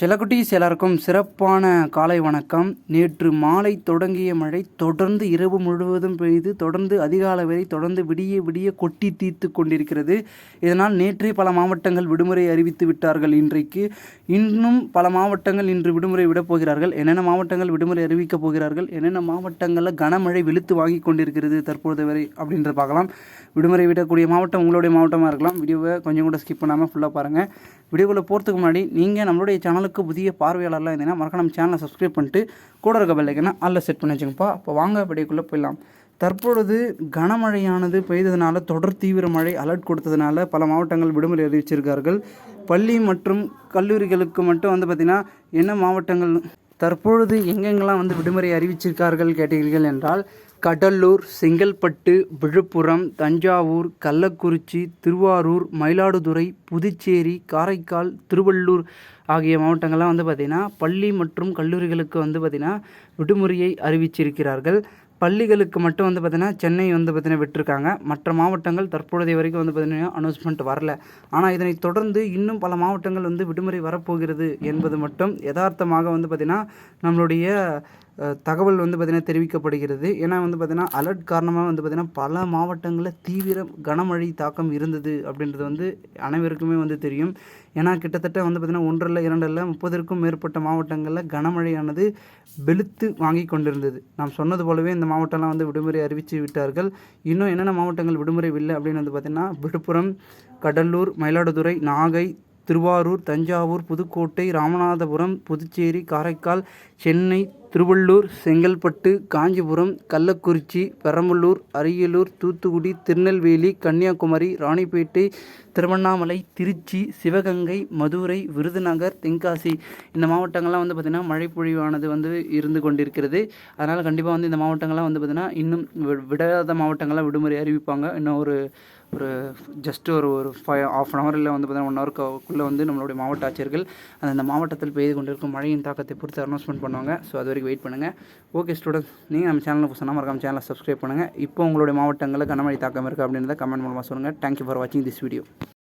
செல்லக்குட்டீஸ் எல்லாருக்கும் சிறப்பான காலை வணக்கம். நேற்று மாலை தொடங்கிய மழை தொடர்ந்து இரவு முழுவதும் பெய்து தொடர்ந்து அதிகாலை வரை தொடர்ந்து விடிய விடிய கொட்டி தீர்த்து கொண்டிருக்கிறது. இதனால் நேற்றே பல மாவட்டங்கள் விடுமுறை அறிவித்து விட்டார்கள் இன்றைக்கு. இன்னும் பல மாவட்டங்கள் இன்று விடுமுறை விடப் போகிறார்கள். என்னென்ன மாவட்டங்கள் விடுமுறை அறிவிக்கப் போகிறார்கள்? என்னென்ன மாவட்டங்களில் கனமழை வெளுத்து வாங்கி கொண்டிருக்கிறது தற்போது வரை அப்படின்றத பார்க்கலாம். விடுமுறை விடக்கூடிய மாவட்டம் உங்களுடைய மாவட்டமாக இருக்கலாம். வீடியோவை கொஞ்சம் கூட ஸ்கிப் பண்ணாமல் ஃபுல்லாக பாருங்கள் வீடியோவில் போகிறதுக்கு முன்னாடி நீங்கள் நம்மளுடைய சேனலுக்கு புதிய பார்வையாளர்லாம் இருந்தீங்கன்னா மறக்க நம்ம சேனலை சப்ஸ்கிரைப் பண்ணிட்டு கூட இருக்க பெல்லைக்கனா அதில் செட் பண்ணி வச்சுங்கப்பா அப்போ வாங்க வீடியோக்குள்ளே போயிடலாம். தற்பொழுது கனமழையானது பெய்ததுனால தொடர் தீவிர மழை அலர்ட் கொடுத்ததுனால பல மாவட்டங்கள் விடுமுறை அறிவிச்சிருக்கார்கள். பள்ளி மற்றும் கல்லூரிகளுக்கு மட்டும் வந்து பார்த்திங்கன்னா என்ன மாவட்டங்கள்? தற்பொழுது எங்கெங்கெல்லாம் வந்து விடுமுறை அறிவிச்சிருக்கார்கள் கேட்டீர்கள் என்றால் கடலூர் செங்கல்பட்டு விழுப்புரம் தஞ்சாவூர் கள்ளக்குறிச்சி திருவாரூர் மயிலாடுதுறை புதுச்சேரி காரைக்கால் திருவள்ளூர் ஆகிய மாவட்டங்கள்லாம் வந்து பார்த்திங்கன்னா பள்ளி மற்றும் கல்லூரிகளுக்கு வந்து பார்த்திங்கன்னா விடுமுறையை அறிவிச்சிருக்கிறார்கள். பள்ளிகளுக்கு மட்டும் வந்து பார்த்திங்கன்னா சென்னை வந்து பார்த்திங்கன்னா விட்டுருக்காங்க. மற்ற மாவட்டங்கள் தற்பொழுதைய வரைக்கும் வந்து பார்த்திங்கன்னா அனௌன்ஸ்மெண்ட் வரல. ஆனால் இதனை தொடர்ந்து இன்னும் பல மாவட்டங்கள் வந்து விடுமுறை வரப்போகிறது என்பது மட்டும் யதார்த்தமாக வந்து பார்த்திங்கன்னா நம்மளுடைய தகவல் வந்து பார்த்திங்கன்னா தெரிவிக்கப்படுகிறது. ஏன்னா வந்து பார்த்திங்கன்னா அலர்ட் காரணமாக வந்து பார்த்திங்கன்னா பல மாவட்டங்களில் தீவிர கனமழை தாக்கம் இருந்தது அப்படின்றது வந்து அனைவருக்குமே வந்து தெரியும். ஏன்னா கிட்டத்தட்ட வந்து பார்த்திங்கன்னா ஒன்றல்ல இரண்டல்ல முப்பதற்கும் மேற்பட்ட மாவட்டங்களில் கனமழையானது வெளுத்து வாங்கி கொண்டிருந்தது. நாம் சொன்னது போலவே இந்த மாவட்டம்லாம் வந்து விடுமுறை அறிவித்து விட்டார்கள். இன்னும் என்னென்ன மாவட்டங்கள் விடுமுறை இல்லை அப்படின்னு வந்து பார்த்திங்கன்னா விழுப்புரம் கடலூர் மயிலாடுதுறை நாகை திருவாரூர் தஞ்சாவூர் புதுக்கோட்டை ராமநாதபுரம் புதுச்சேரி காரைக்கால் சென்னை திருவள்ளூர் செங்கல்பட்டு காஞ்சிபுரம் கள்ளக்குறிச்சி பெரம்பலூர் அரியலூர் தூத்துக்குடி திருநெல்வேலி கன்னியாகுமரி ராணிப்பேட்டை திருவண்ணாமலை திருச்சி சிவகங்கை மதுரை விருதுநகர் தென்காசி. இந்த மாவட்டங்கள்லாம் வந்து பார்த்திங்கன்னா மழை பொழிவானது வந்து இருந்து கொண்டிருக்கிறது. அதனால் கண்டிப்பாக வந்து இந்த மாவட்டங்கள்லாம் வந்து பார்த்திங்கன்னா இன்னும் வி- விடாத மாவட்டங்கள்லாம் விடுமுறை அறிவிப்பாங்க. இன்னும் ஒரு ஒரு ஜஸ்ட்டு ஒரு ஒரு ஃபைவ் ஆஃப் அன் ஹவர் இல்லை வந்து பார்த்தீங்கன்னா ஒன் ஹவருக்குள்ளே வந்து நம்மளுடைய மாவட்ட ஆட்சியர்கள் அந்த மாவட்டத்தில் பெய்து கொண்டிருக்கும் மழையின் தாக்கத்தை பொறுத்து அனௌன்ஸ்மெண்ட் பண்ணுவாங்க. ஸோ அது வரைக்கும் வெயிட் பண்ணுங்கள் ஓகே ஸ்டூடெண்ட்ஸ் நீங்கள் நம்ம சேனலில் புதுசாக மறக்காம சேனலை சப்ஸ்கிரைப் பண்ணுங்கள் இப்போ உங்களுடைய மாவட்டங்களில் கனமழை தாக்கம் இருக்குது அப்படின்றத கமெண்ட் மூலமாக சொல்லுங்கள் தேங்க்யூ ஃபார் வாட்சிங் திஸ் வீடியோ